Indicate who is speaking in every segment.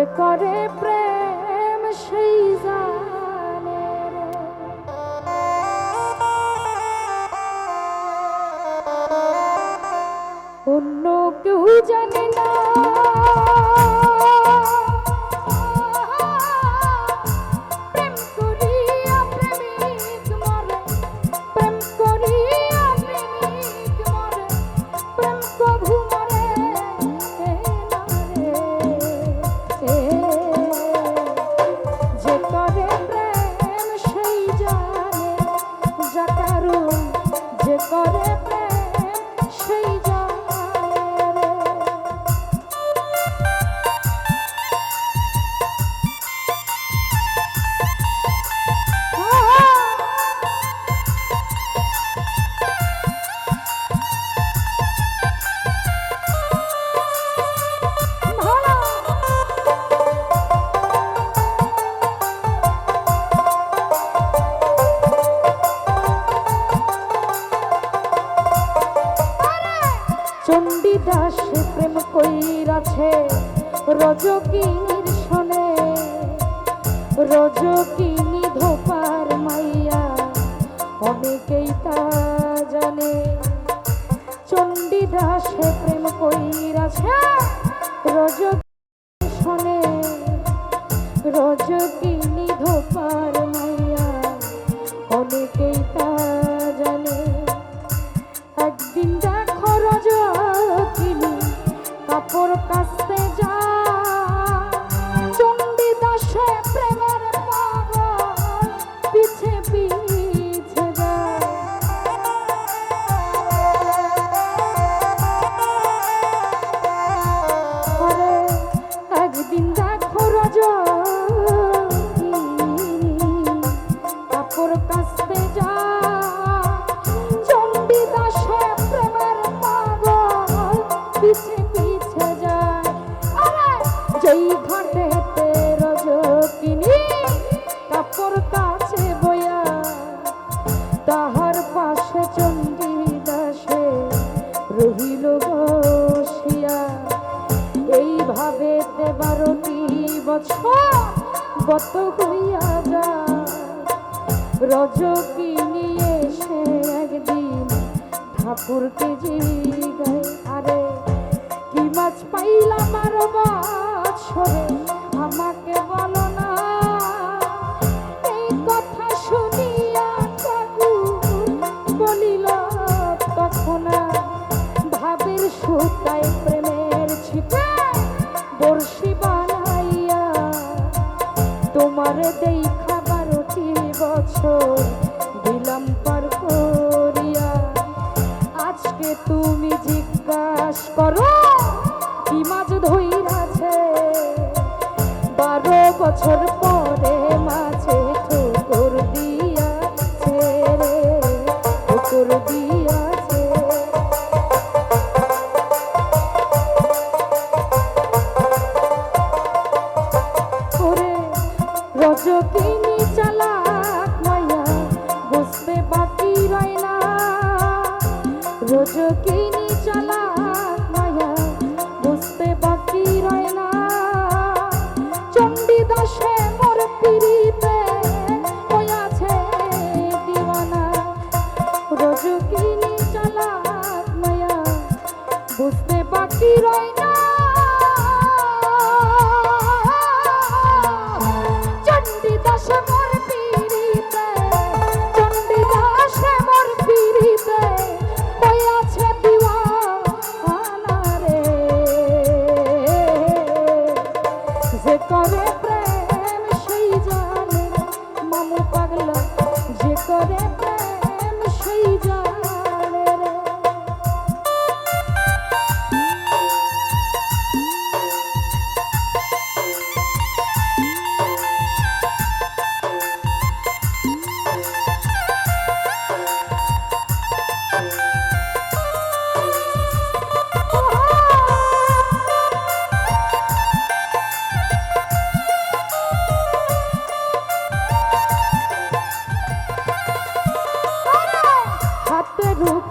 Speaker 1: যে করে প্রেম সেই জানে অন্য কেউ জানে চণ্ডীদাস প্রেম কইরাছে রজকিনীর শোনে রজকিনী ধোপার মাইয়া অনেকেই তা জানে। চণ্ডীদাস প্রেম কইরাছে রজকিনী শোনে রজকিনী ধোপার ঠাকুরকে জিগায় আরে, কি মাছ পাইলাম আর বছরে? আমাকে বলো না। এই কথা শুনিয়া ঠাকুর বলিল, তখন ভাবের সুতায় প্রেমের ছিপে বর্ষি বানাইয়া তোমার দেই খাবারটি বছর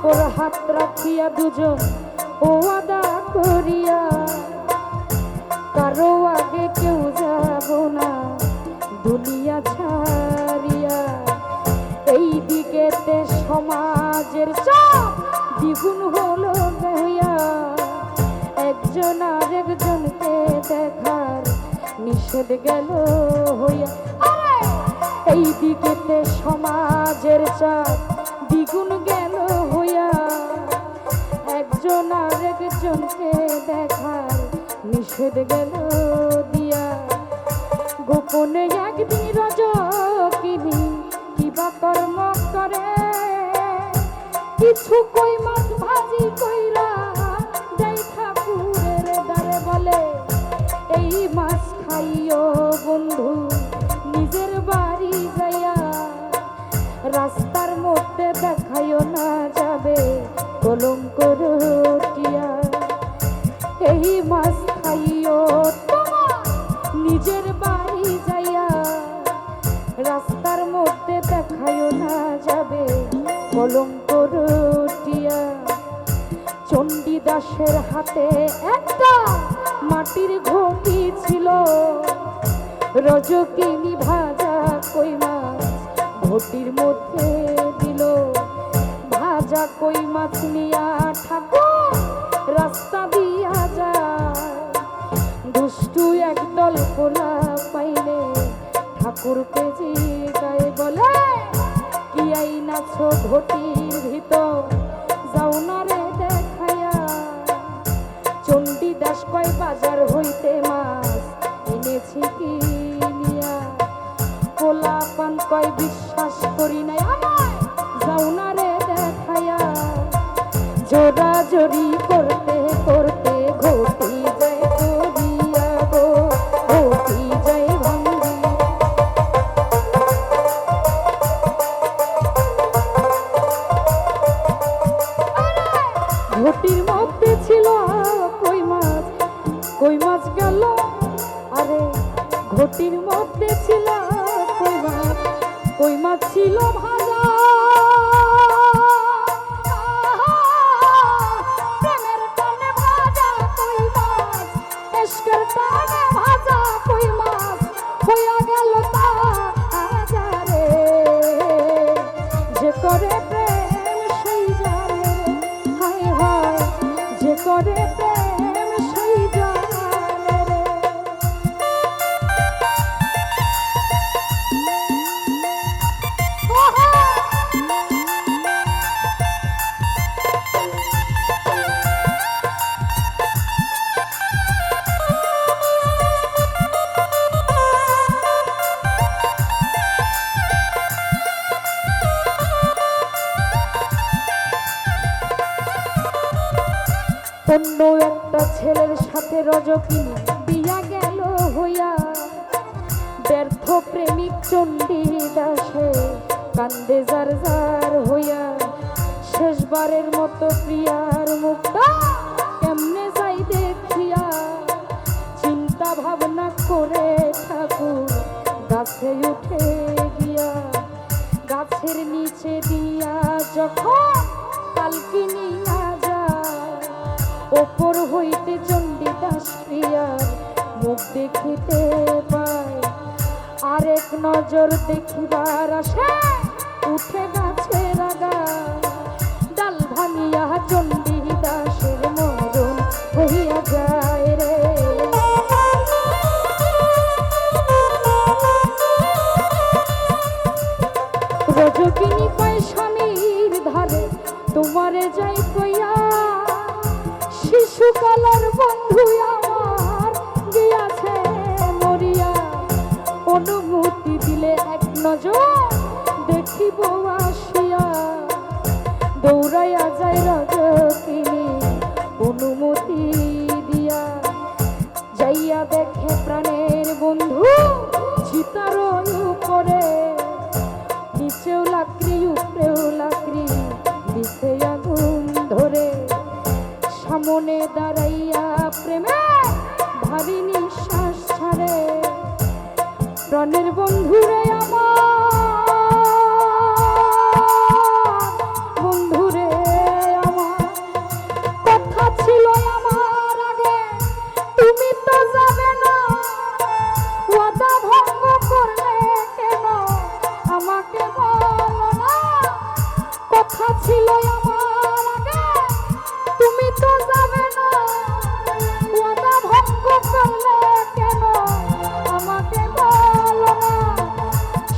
Speaker 1: অপর হাত রাখিয়া দুজন ও আদা করিয়া, কারও আগে কেউ যাব না, দুনিয়া ছাড়িয়া। এই দিকে সমাজের চাপ দ্বিগুণ হলো গহিয়া একজন আর একজনকে দেখার নিষেধ গেল হইয়া। এই দিকে সমাজের চাপ দ্বিগুণ গেল হইয়া একজন আর একজনকে দেখার নিষেধ গেল দিয়া। গোপনে একদিন রজকিনী কিবা কর্ম করে। কিছু কই মাছ ভাজি কইরা দেই ঠাকুরের দ্বারে বলে, এই মাছ খাইও বন্ধু, নিজের যাইয়া রাস্তার মধ্যে দেখাইও না যাবে কলঙ্ক রটিয়া। এই মাছ খাইও নিজের বাড়ি যাইয়া। রাস্তার মধ্যে দেখাইও না যাবে কলঙ্ক রটিয়া। চণ্ডীদাসের হাতে একটা মাটির ঘটি ছিল। রজকিনী ভাজা কই মাছ, ঘটির মধ্যে কই মাছ নিয়া ঠাকুর? রাস্তা দিয়া যায়। দুষ্টু একদল পোলা পাইলে ঠাকুরকে গায়ে বলে, কি আইনাছ ঘটির ভিতর? যাও না রে দেখায়া। চণ্ডীদাস কয়, বাজার হইতে মাছ ঘটির মধ্যে ছিল কই মাছ? কই মাছ গেল? আরে, ঘটির মধ্যে ছিল কই মাছ? কই মাছ ছিল ভাজা চণ্ডী দাসে কান্দে যার যার হইয়া, শেষবারের মতো প্রিয়ার মুখটা কেমনে যাই দেখিয়া? চিন্তা ভাবনা করে ঠাকুর গাছে উঠে গিয়া, গাছের নিচে দিয়া যখন কালকে নিয়া ওপর হইতে চণ্ডীদাস প্রিয়ার মুখ দেখিতে পায়। আরেক নজর দেখিবার আসে উঠে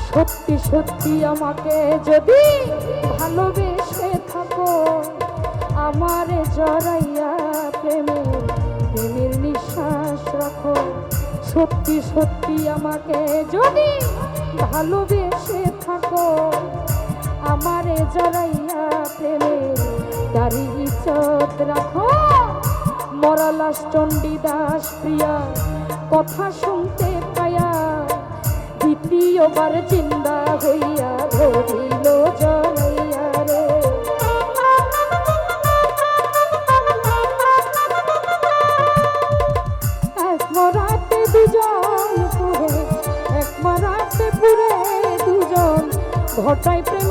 Speaker 1: সত্যি সত্যি আমাকে যদি ভালোবেসে থাকো, আমার জড়াইয়া প্রেমে প্রেমের নিঃশ্বাস রাখো। সত্যি সত্যি আমাকে যদি ভালোবেসে থাকো আমারে জড়াইয়া প্রেমের দাড়ি ইজ্জত রাখো। মরালাস চণ্ডীদাস প্রিয়া, কথা শুনতে পায়া। দ্বিতীয়বার চিন্তা হইয়া ধরিল জড়াইয়া রে। এক দুজন পুরে, এক মরাতে পুরে দুজন। ঘটায় প্রেম